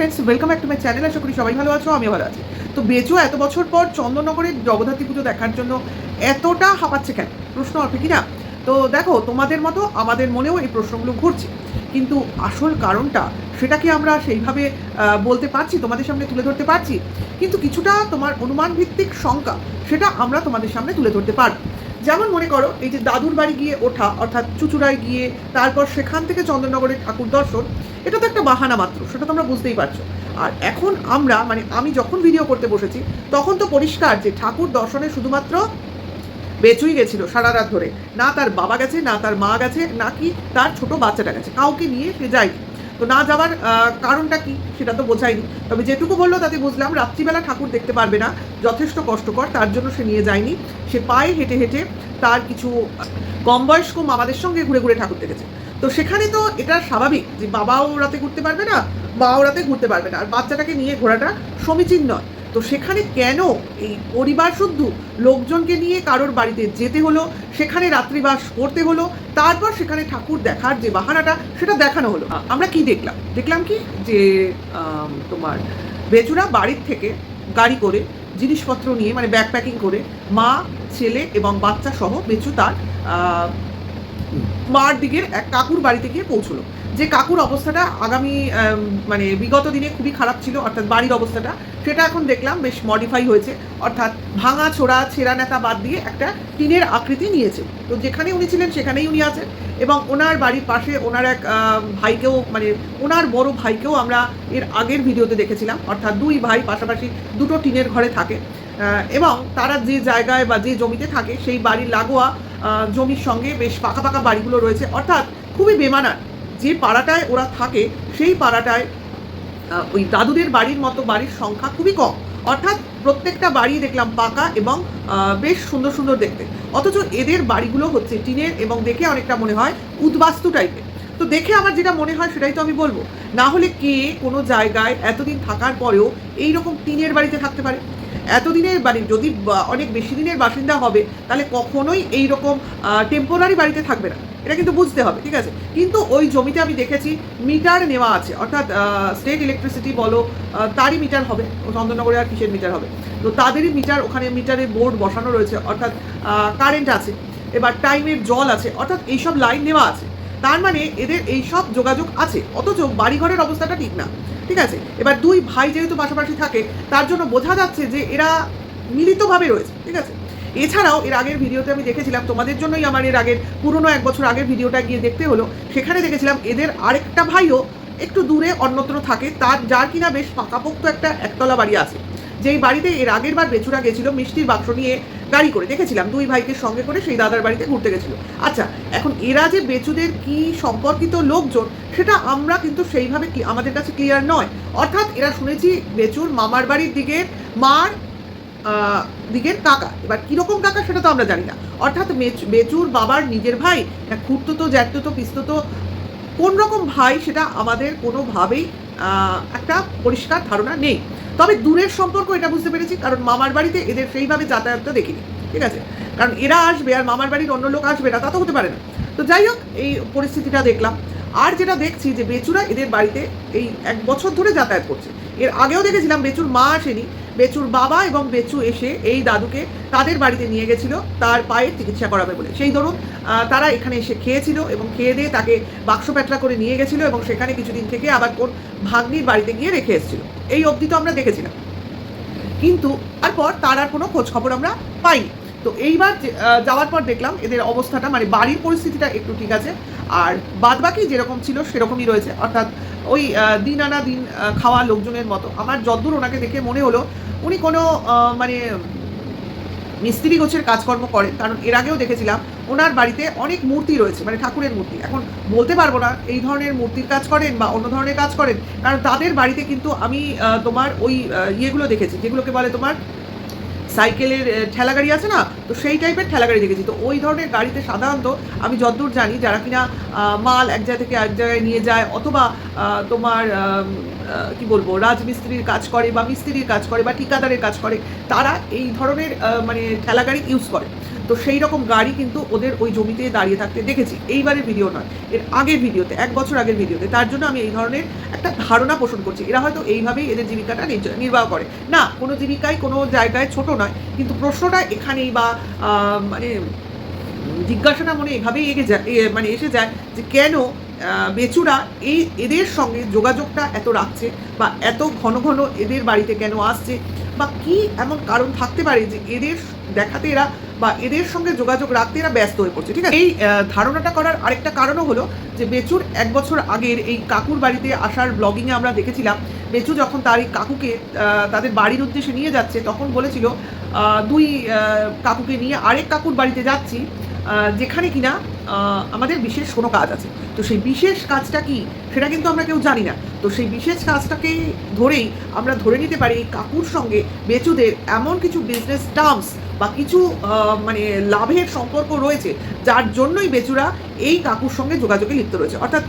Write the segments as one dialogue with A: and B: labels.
A: Friends welcome back to my channel আশা করি সবাই ভালো আছো, আমিও ভালো আছি। তো বেচু এত বছর পর চন্দননগরের জগদ্ধাত্রী পুজো দেখার জন্য এতটা হাঁপাচ্ছে কেন? প্রশ্ন আছে কি না তো দেখো, তোমাদের মতো আমাদের মনেও এই প্রশ্নগুলো ঘুরছে। কিন্তু আসল কারণটা সেটাকে আমরা সেইভাবে বলতে পারছি, তোমাদের সামনে তুলে ধরতে পারছি? কিন্তু কিছুটা তোমার অনুমান ভিত্তিক শঙ্কা সেটা আমরা তোমাদের সামনে তুলে ধরতে পারব। যেমন মনে করো, এই যে দাদুর বাড়ি গিয়ে ওঠা, অর্থাৎ চুচুড়ায় গিয়ে তারপর সেখান থেকে চন্দননগরের ঠাকুর দর্শন, এটা তো একটা বাহানা মাত্র, সেটা তোমরা বুঝতেই পারছ। আর এখন আমরা মানে আমি যখন ভিডিও করতে বসেছি, তখন তো পরিষ্কার যে ঠাকুর দর্শনে শুধুমাত্র বেচুই গেছিল সারা রাত ধরে। না তার বাবা গেছে, না তার মা গেছে নাকি তার ছোট বাচ্চাটা গেছে, কাউকে নিয়ে সে যায়নি। তো না যাওয়ার কারণটা কি সেটা তো বোঝায়নি। তবে যেটুকু বলল তাতে বুঝলাম, রাত্রিবেলা ঠাকুর দেখতে পারবে না, যথেষ্ট কষ্টকর, তার জন্য সে নিয়ে যায়নি। সে পায়ে হেঁটে হেঁটে তার কিছু কম বয়স্ক মামাদের সঙ্গে ঘুরে ঘুরে ঠাকুর দেখেছে। তো সেখানে তো এটা স্বাভাবিক যে বাবাও রাতে ঘুরতে পারবে না, মাও রাতে ঘুরতে পারবে না। আর বাচ্চাটাকে নিয়ে ঘোরাটা সমীচীন নয়। তো সেখানে কেন এই পরিবার শুদ্ধ লোকজনকে নিয়ে কারোর বাড়িতে যেতে হলো? সেখানে রাত্রিবাস করতে হলো? তারপর সেখানে ঠাকুর দেখার যে বাহানাটা, সেটা দেখানো হলো। আমরা কি দেখলাম? দেখলাম কি? যে তোমার বেচুরা বাড়ির থেকে গাড়ি করে জিনিসপত্র নিয়ে মানে ব্যাগ প্যাকিং করে মা, ছেলে এবং বাচ্চা সহ বেচু তার মার দিকের এক কাকুর বাড়িতে গিয়ে পৌঁছলো। যে কাকুর অবস্থাটা আগামী মানে বিগত দিনে খুবই খারাপ ছিল, অর্থাৎ বাড়ির অবস্থাটা, সেটা এখন দেখলাম, বেশ মডিফাই হয়েছে। অর্থাৎ ভাঙা, ছোড়া, ছেঁড়া নেতা বাদ দিয়ে একটা টিনের আকৃতি নিয়েছে। তো যেখানে উনি ছিলেন, সেখানেই উনি আছেন। এবং ওনার বাড়ির পাশে ওনার এক ভাইকেও মানে ওনার বড় ভাইকেও আমরা এর আগের ভিডিওতে দেখেছিলাম। অর্থাৎ দুই ভাই পাশাপাশি দুটো টিনের ঘরে থাকে। এবং তারা যে জায়গায় বা যে জমিতে থাকে, সেই বাড়ির লাগোয়া জমির সঙ্গে বেশ পাকা পাকা বাড়িগুলো রয়েছে। অর্থাৎ খুবই বেমানান। যে পাড়াটায় ওরা থাকে, সেই পাড়াটায় ওই দাদুদের বাড়ির মতো বাড়ির সংখ্যা খুবই কম। অর্থাৎ প্রত্যেকটা বাড়ি দেখলাম পাকা এবং বেশ সুন্দর সুন্দর দেখতে। অথচ এদের বাড়িগুলো হচ্ছে টিনের এবং দেখে অনেকটা মনে হয় উদ্বাস্তু টাইপের। তো দেখে আমার যেটা মনে হয় সেটাই তো আমি বলব। না হলে কে কোনো জায়গায় এতদিন থাকার পরেও এই রকম টিনের বাড়িতে থাকতে পারে? এতদিনের বাড়ি যদি অনেক বেশি দিনের বাসিন্দা হবে, তাহলে কখনোই এই রকম টেম্পোরারি বাড়িতে থাকবে না। এটা কিন্তু বুঝতে হবে, ঠিক আছে? কিন্তু ওই জমিতে আমি দেখেছি মিটার নেওয়া আছে, অর্থাৎ স্টেট ইলেকট্রিসিটি বলো তারই মিটার হবে, চন্দননগরে আর কিসের মিটার হবে? তো তাদেরই মিটার, ওখানে মিটারে বোর্ড বসানো রয়েছে, অর্থাৎ কারেন্ট আছে, এবার টাইমের জল আছে, অর্থাৎ এইসব লাইন নেওয়া আছে। তার মানে এদের এইসব যোগাযোগ আছে, অথচ বাড়িঘরের অবস্থাটা ঠিক না, ঠিক আছে? এবার দুই ভাই যেহেতু পাশাপাশি থাকে, তার জন্য বোঝা যাচ্ছে যে এরা মিলিতভাবে রয়েছে, ঠিক আছে? এছাড়াও এর আগের ভিডিওতে আমি দেখেছিলাম, তোমাদের জন্যই আমার এর আগের পুরনো এক বছর আগের ভিডিওটা গিয়ে দেখতে হলো, সেখানে দেখেছিলাম এদের আরেকটা ভাইও একটু দূরে অন্যত্র থাকে, তার যার কিনা বেশ পাকাপোক্ত একটা একতলা বাড়ি আছে। যেই বাড়িতে এর আগের বার বেচুরা গেছিল, মিষ্টির বাক্স নিয়ে গাড়ি করে, দেখেছিলাম দুই ভাইকে সঙ্গে করে সেই দাদার বাড়িতে ঘুরতে গেছিল। আচ্ছা এখন এরা যে বেচুদের কি সম্পর্কিত লোকজন, সেটা আমরা কিন্তু সেইভাবে আমাদের কাছে ক্লিয়ার নয়। অর্থাৎ এরা শুনেছি বেচুর মামার বাড়ির দিকে, মার দিকের কাকা। এবার কীরকম কাকা সেটা তো আমরা জানি না। অর্থাৎ বেচুর বাবার নিজের ভাই না খুঁড়তো জ্যাঠতো পিস্ততো, কোন রকম ভাই সেটা আমাদের কোনোভাবেই একটা পরিষ্কার ধারণা নেই। তবে দূরের সম্পর্ক এটা বুঝতে পেরেছি, কারণ মামার বাড়িতে এদের সেইভাবে যাতায়াতটা দেখিনি। ঠিক আছে? কারণ এরা আসবে আর মামার বাড়ির অন্য লোক আসবে না, তা তো হতে পারে না। তো যাই হোক, এই পরিস্থিতিটা দেখলাম। আর যেটা দেখছি যে বেচুরা এদের বাড়িতে এই এক বছর ধরে যাতায়াত করছে। এর আগেও দেখেছিলাম বেচুর মা আসেনি বেচুর বাবা এবং বেচু এসে এই দাদুকে তাদের বাড়িতে নিয়ে গেছিল, তার পায়ের চিকিৎসা করাবে বলে। সেই ধরুন তারা এখানে এসে খেয়েছিল এবং খেয়ে দিয়ে তাকে বাক্স প্যাটলা করে নিয়ে গেছিল এবং সেখানে কিছুদিন থেকে আবার কোন ভাগ্নির বাড়িতে গিয়ে রেখে এসেছিল। এই অবধি তো আমরা দেখেছিলাম। কিন্তু তারপর তার আর কোনো খোঁজ খবর আমরা পাইনি। তো এইবার যাওয়ার পর দেখলাম এদের অবস্থাটা মানে বাড়ির পরিস্থিতিটা একটু ঠিক আছে, আর বাদবাকি যেরকম ছিল সেরকমই রয়েছে। অর্থাৎ ওই দিন আনা দিন খাওয়া লোকজনের মতো। আমার যদ্দূর ওনাকে দেখে মনে হলো, উনি কোনো মানে মিস্ত্রি গোছের কাজকর্ম করেন, কারণ এর আগেও দেখেছিলাম ওনার বাড়িতে অনেক মূর্তি রয়েছে মানে ঠাকুরের মূর্তি। এখন বলতে পারব না এই ধরনের মূর্তির কাজ করেন বা অন্য ধরনের কাজ করেন, কারণ তাদের বাড়িতে কিন্তু আমি তোমার ওই ইয়েগুলো দেখেছি, যেগুলোকে বলে তোমার সাইকেলের ঠেলা গাড়ি আছে না, তো সেই টাইপের ঠেলা গাড়ি দেখেছি। তো ওই ধরনের গাড়িতে সাধারণত আমি যতদূর জানি যারা কিনা মাল এক জায়গা থেকে এক জায়গায় নিয়ে যায়, অথবা তোমার কি বলব, রাজমিস্ত্রির কাজ করে বা মিস্ত্রির কাজ করে বা ঠিকাদারের কাজ করে, তারা এই ধরনের মানে ঠেলা গাড়ি ইউজ করে। তো সেই রকম গাড়ি কিন্তু ওদের ওই জমিতে দাঁড়িয়ে থাকতে দেখেছি। এইবারের ভিডিও নয়, এর আগের ভিডিওতে, এক বছর আগের ভিডিওতে। তার জন্য আমি এই ধরনের একটা ধারণা পোষণ করছি। এরা হয়তো এইভাবেই এদের জীবিকাটা নির্বাহ করে। না, কোনো জীবিকাই কোনো জায়গায় ছোট নয়, কিন্তু প্রশ্নটা এখানেই বা মানে জিজ্ঞাসাটা মনে এভাবেই এগে যায় মানে এসে যায় যে কেন বেচুরা এই এদের সঙ্গে যোগাযোগটা এত রাখছে বা এত ঘন ঘন এদের বাড়িতে কেন আসছে বা কি এমন কারণ থাকতে পারে যে এদের দেখাতে এরা বা এদের সঙ্গে যোগাযোগ রাখতে এরা ব্যস্ত হয়ে পড়ছে, ঠিক আছে? এই ধারণাটা করার আরেকটা কারণও হলো যে বেচুর এক বছর আগের এই কাকুর বাড়িতে আসার ব্লগিংয়ে আমরা দেখেছিলাম, বেচু যখন তার এই কাকুকে তাদের বাড়ির উদ্দেশ্যে নিয়ে যাচ্ছে, তখন বলেছিল দুই কাকুকে নিয়ে আরেক কাকুর বাড়িতে যাচ্ছি যেখানে কিনা আমাদের বিশেষ কোনো কাজ আছে। তো সেই বিশেষ কাজটা কি, সেটা কিন্তু আমরা কেউ জানি না। তো সেই বিশেষ কাজটাকে ধরেই আমরা ধরে নিতে পারি কাকুর সঙ্গে বেচুদের এমন কিছু বিজনেস টার্মস বা কিছু মানে লাভের সম্পর্ক রয়েছে, যার জন্যই বেচুরা এই কাকুর সঙ্গে যোগাযোগে লিপ্ত রয়েছে। অর্থাৎ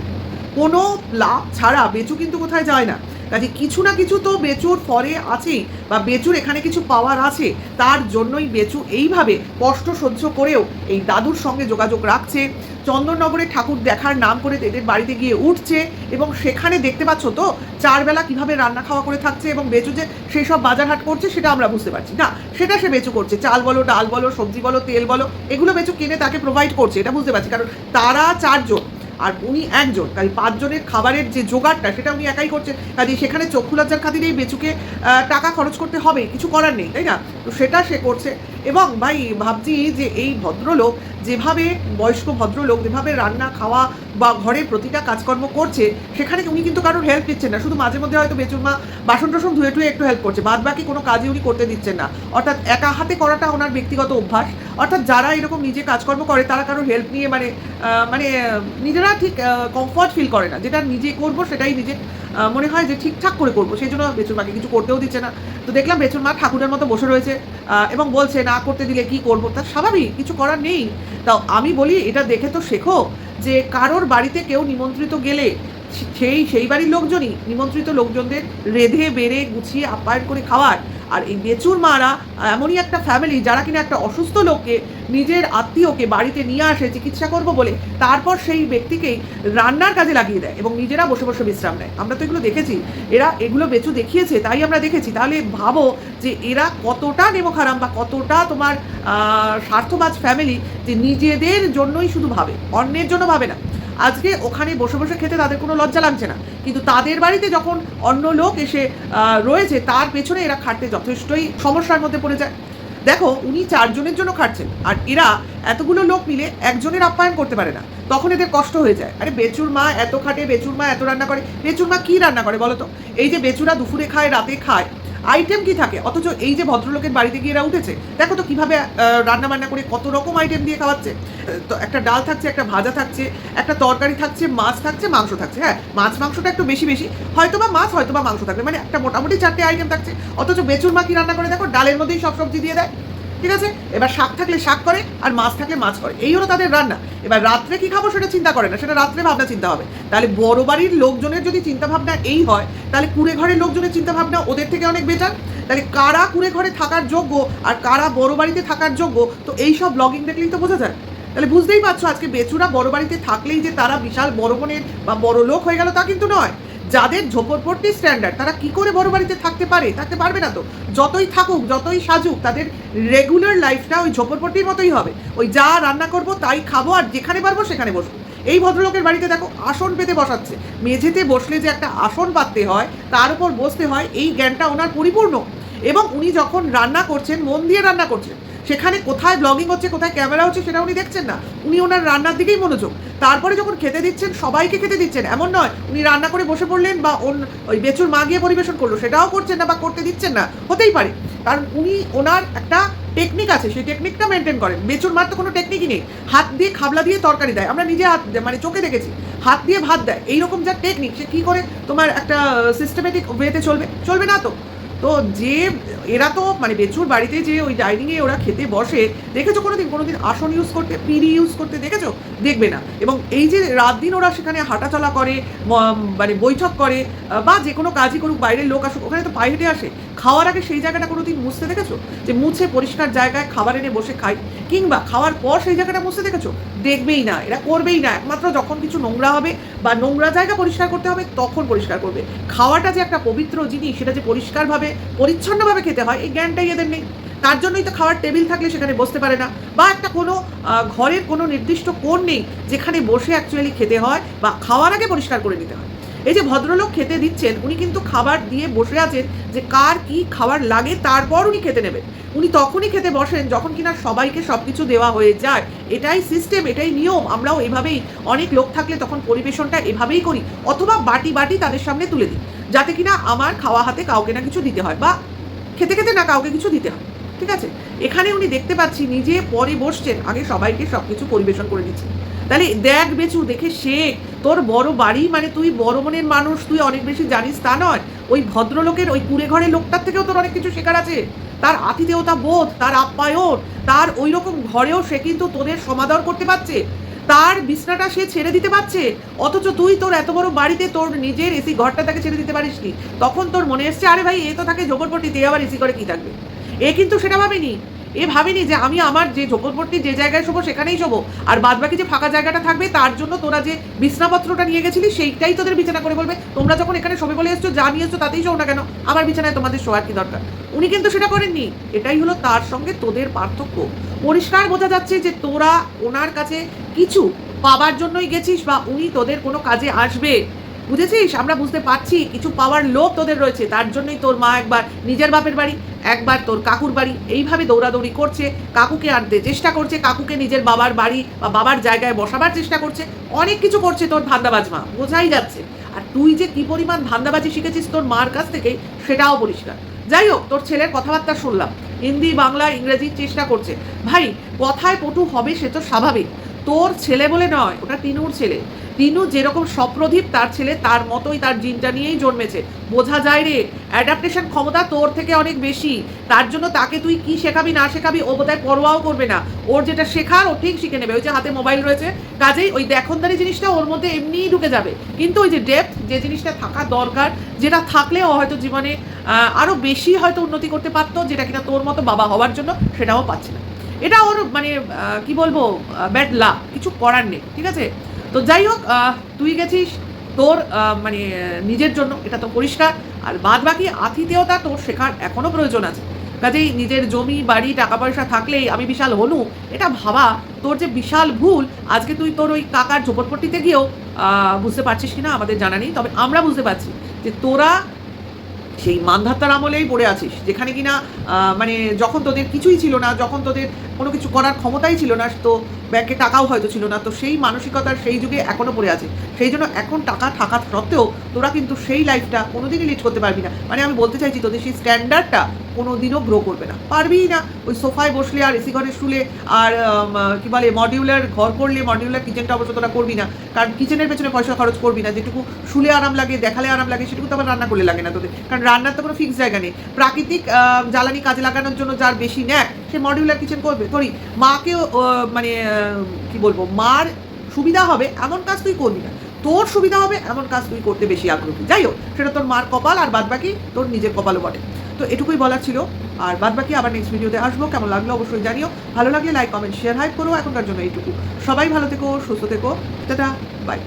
A: কোনো লাভ ছাড়া বেচু কিন্তু কোথায় যায় না। কাজে কিছু না কিছু তো বেচুর পরে আছেই, বা বেচুর এখানে কিছু পাওয়ার আছে, তার জন্যই বেচু এইভাবে কষ্ট সহ্য করেও এই দাদুর সঙ্গে যোগাযোগ রাখছে। চন্দননগরে ঠাকুর দেখার নাম করে এদের বাড়িতে গিয়ে উঠছে, এবং সেখানে দেখতে পাচ্ছ তো, চারবেলা কীভাবে রান্না খাওয়া করে থাকছে, এবং বেচু যে সেই সব বাজার হাট করছে, সেটা আমরা বুঝতে পারছি। না, সেটা সে বেচু করছে। চাল বলো, ডাল বলো, সবজি বলো, তেল বলো, এগুলো বেচু কিনে তাকে প্রোভাইড করছে, এটা বুঝতে পারছি। কারণ তারা চারজন আর উনি একজন কাজে পাঁচজনের খাবারের যে জোগাড়টা সেটা উনি একাই করছেন। কাজে সেখানে চক্ষু লজ্জার খাতিরেই বেচুকে টাকা খরচ করতে হবে, কিছু করার নেই, তাই না? তো সেটা সে করছে। এবং ভাই, ভাবছি যে এই ভদ্রলোক যেভাবে বয়স্ক ভদ্রলোক, যেভাবে রান্না, খাওয়া বা ঘরের প্রতিটা কাজকর্ম করছে, সেখানে উনি কিন্তু কারোর হেল্প দিচ্ছেন না। শুধু মাঝে মধ্যে হয়তো বেচুর মা বাসন টাসন ধুয়ে টুয়ে একটু হেল্প করছে। বাদ বাকি কোনো কাজই উনি করতে দিচ্ছেন না। অর্থাৎ একা হাতে করাটা ওনার ব্যক্তিগত অভ্যাস। অর্থাৎ যারা এরকম নিজে কাজকর্ম করে, তারা কারোর হেল্প নিয়ে মানে মানে নিজেরা ঠিক কমফর্ট ফিল করে না। যেটা নিজে করব, সেটাই নিজে মনে হয় যে ঠিকঠাক করে করব, সেই জন্য বেচুর মাকে কিছু করতেও দিচ্ছে না। তো দেখলাম বেচুর মা ঠাকুরের মতো বসে রয়েছে এবং বলছে, না করতে দিলে কি করব? তা স্বাভাবিক, কিছু করার নেই। তাও আমি বলি, এটা দেখে তো শেখো যে কারোর বাড়িতে কেউ নিমন্ত্রিত গেলে সেই সেই বাড়ির লোকজনই নিমন্ত্রিত লোকজনদের রেধে, বেড়ে, গুছিয়ে আপ্যায়ন করে খাওয়ার। আর এই বেচুর মারা এমনই একটা ফ্যামিলি যারা কিনা একটা অসুস্থ লোককে, নিজের আত্মীয়কে বাড়িতে নিয়ে আসে, চিকিৎসা করব বলে, তারপর সেই ব্যক্তিকেই রান্নার কাজে লাগিয়ে দেয় এবং নিজেরা বসে বসে বিশ্রাম নেয়। আমরা তো এগুলো দেখেছি। এরা এগুলো বেচু দেখিয়েছে, তাই আমরা দেখেছি। তাহলে ভাবো যে এরা কতটা নেমখারাম বা কতটা তোমার স্বার্থবাজ ফ্যামিলি যে নিজেদের জন্যই শুধু ভাবে, অন্যের জন্য ভাবে না। আজকে ওখানে বসে বসে খেতে তাদের কোনো লজ্জা লাগছে না। কিন্তু তাদের বাড়িতে যখন অন্য লোক এসে রয়েছে, তার পেছনে এরা খাটতে যথেষ্টই সমস্যার মধ্যে পড়ে যায়। দেখো, উনি চারজনের জন্য খাটছেন, আর এরা এতগুলো লোক মিলে একজনের আপ্যায়ন করতে পারে না। তখন এদের কষ্ট হয়ে যায়। আরে, বেচুর মা এত খাটে, বেচুর মা এত রান্না করে, বেচুর মা কি রান্না করে বলো তো? এই যে বেচুরা দুপুরে খায়, রাতে খায় আইটেম কি থাকে? অথচ এই যে ভদ্রলোকের বাড়িতে গিয়ে এরা উঠেছে, দেখো তো কীভাবে রান্না বান্না করে কত রকম আইটেম দিয়ে খাওয়াচ্ছে। তো একটা ডাল থাকছে, একটা ভাজা থাকছে, একটা তরকারি থাকছে, মাছ থাকছে, মাংস থাকছে হ্যাঁ মাছ মাংসটা একটু বেশি বেশি হয়তো বা মাছ হয়তো বা মাংস থাকবে। মানে একটা মোটামুটি চারটে আইটেম থাকছে, অথচ বেচুর মা কি রান্না করে? দেখো, ডালের মধ্যেই সব সবজি দিয়ে দেয়। ঠিক আছে? এবার শাক থাকলে শাক করে, আর মাছ থাকলে মাছ করে। এই হলো তাদের রান্না। এবার রাত্রে কি খাব সেটা চিন্তা করে না, সেটা রাত্রে ভাবনা চিন্তা হবে। তাহলে বড় বাড়ির লোকজনের যদি চিন্তা ভাবনা এই হয়, তাহলে কুড়ে ঘরের লোকজনের চিন্তা ভাবনা ওদের থেকে অনেক বেটার তাহলে কারা কুড়ে ঘরে থাকার যোগ্য, আর কারা বড় বাড়িতে থাকার যোগ্য, তো এই সব ব্লগিং দেখলেই তো বোঝা যায়। তাহলে বুঝতেই পারছ, আজকে বেচুরা বড় বাড়িতে থাকলেই যে তারা বিশাল বড় বোনের বা বড় লোক হয়ে গেল তা কিন্তু নয়। যাদের ঝোপড়পট্টি স্ট্যান্ডার্ড তারা কি করে বড় বাড়িতে থাকতে পারে? থাকতে পারবে না তো। যতই থাকুক, যতই সাজুক, তাদের রেগুলার লাইফটা ওই ঝোপড়পট্টির মতোই হবে। ওই যা রান্না করব, তাই খাব, আর যেখানে পারব, সেখানে বসবো। এই ভদ্রলোকের বাড়িতে দেখো, আসন পেতে বসাচ্ছে। মেঝেতে বসলে যে একটা আসন পাততে হয়, তার উপর বসতে হয়, এই জ্ঞানটা ওনার পরিপূর্ণ। এবং উনি যখন রান্না করছেন, মন দিয়ে রান্না করছেন সেখানে কোথায় ব্লগিং হচ্ছে, কোথায় ক্যামেরা হচ্ছে সেটা উনি দেখছেন না। উনি ওনার রান্নার দিকেই মনোযোগ। তারপরে যখন খেতে দিচ্ছেন, সবাইকে খেতে দিচ্ছেন, এমন নয়, উনি রান্না করে বসে পড়লেন বা ওই বেচুর মা গিয়ে পরিবেশন করল, সেটাও করছেন না বা করতে দিচ্ছেন না, হতেই পারে। কারণ উনি ওনার একটা টেকনিক আছে, সেই টেকনিকটা মেনটেন করেন। বেচুর মার তো কোনো টেকনিকই নেই। হাত দিয়ে খাবলা দিয়ে তরকারি দেয়, আমরা নিজে হাত মানে চোখে দেখেছি। হাত দিয়ে ভাত দেয়, এইরকম যা টেকনিক সে কী করে তোমার একটা সিস্টেমেটিক ওয়েতে চলবে? চলবে না তো। তো যে, এরা তো মানে বেচুর বাড়িতে যে ওই ডাইনিংয়ে ওরা খেতে বসে, দেখেছ কোনোদিন? কোনোদিন আসন ইউজ করতে, পিড়ি ইউজ করতে দেখেছ? দেখবে না। এবং এই যে রাত দিন ওরা সেখানে হাঁটাচলা করে মানে বৈঠক করে বা যে কোনো কাজই করুক, বাইরের লোক আসুক, ওখানে তো হেঁটে আসে। খাওয়ার আগে সেই জায়গাটা কোনো দিন মুছতে দেখেছ? যে মুছে পরিষ্কার জায়গায় খাবার এনে বসে খাই, কিংবা খাওয়ার পর সেই জায়গাটা মুছতে দেখেছ? দেখবেই না, এরা করবেই না। একমাত্র যখন কিছু নোংরা হবে বা নোংরা জায়গা পরিষ্কার করতে হবে, তখন পরিষ্কার করবে। খাওয়াটা যে একটা পবিত্র জিনিস, সেটা যে পরিষ্কারভাবে, পরিচ্ছন্নভাবে খেতে হয়, এই জ্ঞানটাই এদের নেই। তার জন্যই তো খাওয়ার টেবিল থাকলে সেখানে বসতে পারে না। বা একটা কোনো ঘরের কোনো নির্দিষ্ট কোণ নেই যেখানে বসে অ্যাকচুয়ালি খেতে হয় বা খাওয়ার আগে পরিষ্কার করে নিতে হয়। এই যে ভদ্রলোক খেতে দিচ্ছেন, উনি কিন্তু খাবার দিয়ে বসে আছেন যে কার কি খাবার লাগে তারপর উনি খেতে নেবেন। উনি তখনই খেতে বসেন যখন কিনা সবাইকে সব কিছু দেওয়া হয়ে যায়। এটাই সিস্টেম এটাই নিয়ম। আমরাও এভাবেই অনেক লোক থাকলে তখন পরিবেশনটা এভাবেই করি। অথবা বাটি বাটি তাদের সামনে তুলে দিই। যাতে কিনা আমার খাওয়া হাতে কাউকে না কিছু দিতে হয় বা খেতে খেতে না কাউকে কিছু দিতে হয়। ঠিক আছে? এখানে উনি দেখতে পাচ্ছি নিজে পরে বসছেন, আগে সবাইকে সব কিছু পরিবেশন করে দিচ্ছেন। তাহলে দেখ বেচু, দেখে শেখ, তোর বড় বাড়ি মানে তুই বড় মনের মানুষ, তুই অনেক বেশি জানিস তা নয়। ওই ভদ্রলোকের ওই কুড়ে ঘরের লোকটার থেকেও তোর অনেক কিছু শেখার আছে। তার আতিথেয়তা বোধ, তার আপ্যায়ন, তার ওই রকম ঘরেও সে কিন্তু তোদের সমাদর করতে পারছে। তার বিছনাটা সে ছেড়ে দিতে পারছে। অথচ তুই তোর এত বড় বাড়িতে তোর নিজের এসি ঘরটা তাকে ছেড়ে দিতে পারিসনি। তখন তোর মনে এসছে, আরে ভাই, এ তো থাকে ঝোপড়পট্টিতে এ আবার এসি করে কি থাকবে? এ কিন্তু সেটা ভাবেনি। এ ভাবেনি যে আমি আমার যে ঝোপড়পট্টি যে জায়গায় শোবো সেখানেই শোবো। আর বাদ বাকি যে ফাঁকা জায়গাটা থাকবে তার জন্য তোরা যে বিছনাপত্রটা নিয়ে গেছিলি সেইটাই তোদের বিছানা করে বলবে। তোমরা যখন এখানে শোবে বলে এসছো, যা নিয়ে এসছো তাতেই শোও না কেন? আমার বিছানায় তোমাদের শোয়ার কি দরকার? উনি কিন্তু সেটা করেননি। এটাই হলো তার সঙ্গে তোদের পার্থক্য। পরিষ্কার বোঝা যাচ্ছে যে তোরা ওনার কাছে কিছু পাবার জন্যই গেছিস বা উনি তোদের কোনো কাজে আসবে। বুঝেছিস? আমরা বুঝতে পারছি, কিছু পাওয়ার লোভ তোদের রয়েছে। তার জন্যই তোর মা একবার নিজের বাপের বাড়ি, একবার তোর কাকুর বাড়ি এইভাবে দৌড়াদৌড়ি করছে, কাকুকে আনতে চেষ্টা করছে, কাকুকে নিজের বাবার বাড়ি বা বাবার জায়গায় বসাবার চেষ্টা করছে, অনেক কিছু করছে তোর ধান্দাবাজ মা, বোঝাই যাচ্ছে। আর তুই যে কি পরিমাণ ধান্দাবাজি শিখেছিস তোর মার কাছ থেকে, সেটাও পরিষ্কার যাই হোক, তোর ছেলের কথাবার্তা শুনলাম। হিন্দি, বাংলা, ইংরেজি চেষ্টা করছে। ভাই, কথায় পটু হবে সে তো স্বাভাবিক। তোর ছেলে বলে নয়, ওটা তিনুর ছেলে। তিনু যেরকম সপ্রদীপ তার ছেলে তার মতোই তার জিনটা নিয়েই জন্মেছে। বোঝা যায় রে অ্যাডাপ্টেশন ক্ষমতা তোর থেকে অনেক বেশি। তার জন্য তাকে তুই কি শেখাবি, না শেখাবি, ও বোধহয় পরোয়াও করবে না। ওর যেটা শেখার, ও ঠিক শিখে নেবে। ওই যে হাতে মোবাইল রয়েছে, কাজেই ওই দেখনদারি জিনিসটা ওর মধ্যে এমনিই ঢুকে যাবে। কিন্তু ওই যে ডেপথ যে জিনিসটা থাকা দরকার, যেটা থাকলে ও হয়তো জীবনে আরও বেশি হয়তো উন্নতি করতে পারতো, যেটা কিনা তোর মতো বাবা হওয়ার জন্য সেটাও পাচ্ছে না। এটা ওর মানে কি বলব ব্যাড লাক কিছু করার নেই, ঠিক আছে? তো যাই হোক তুই গেছিস, তোর মানে নিজের জন্য, এটা তো পরিষ্কার, আর বাদ বাকি আতিথেয়তা তোর শেখার এখনও প্রয়োজন আছে। কাজেই নিজের জমি, বাড়ি টাকা পয়সা থাকলেই আমি বিশাল হনু, এটা ভাবা, তোর যে বিশাল ভুল, আজকে তুই তোর ওই কাকার ঝোপড়পট্টিতে গিয়েও বুঝতে পারছিস কিনা, আমাদের জানা নেই, তবে আমরা বুঝতে পারছি যে তোরা সেই মানধাত্তার আমলেই পড়ে আছিস, যেখানে কিনা মানে যখন তোদের কিছুই ছিল না, যখন তোদের কোনো কিছু করার ক্ষমতাই ছিল না, তো ব্যাংকে টাকাও হয়তো ছিল না, তো সেই মানসিকতার সেই যুগে এখনও পড়ে আছে। সেই জন্য এখন টাকা থাকা সত্ত্বেও তোরা কিন্তু সেই লাইফটা কোনো দিনই লিড করতে পারবি না। মানে আমি বলতে চাইছি তোদের সেই স্ট্যান্ডার্ডটা কোনো দিনও গ্রো করবে না। পারবিই না। ওই সোফায় বসলে আর এসি ঘরে শুলে আর কি বলে মডিউলার ঘর করলে মডিউলার কিচেনটা অবশ্য তোরা করবি না। কারণ কিচেনের পেছনে পয়সা খরচ করবি না। যেটুকু শুলে আরাম লাগে, দেখালে আরাম লাগে, সেটুকু তো আবার রান্না করলে লাগে না তোদের। কারণ রান্নার তো কোনো ফিক্স জায়গা নেই। প্রাকৃতিক জ্বালানি কাজে লাগানোর জন্য যার বেশি নেয় সে মডিউলার কিচেন করবে। মাকেও আহ, মানে কি বলব মার সুবিধা হবে এমন কাজ তুই করবি না। তোর সুবিধা হবে এমন কাজ তুই করতে বেশি আগ্রহী। যাই হোক সেটা তোর মার কপাল আর বাদ বাকি তোর নিজের কপালও বটে। তো এটুকুই বলার ছিল। আর বাদ বাকি আবার নেক্সট ভিডিওতে আসব। কেমন লাগল অবশ্যই জানিও। ভালো লাগলে লাইক কমেন্ট শেয়ার হাইপ করো। এখনকার জন্য এইটুকু। সবাই ভালো থেকো সুস্থ থেকো। Tata bye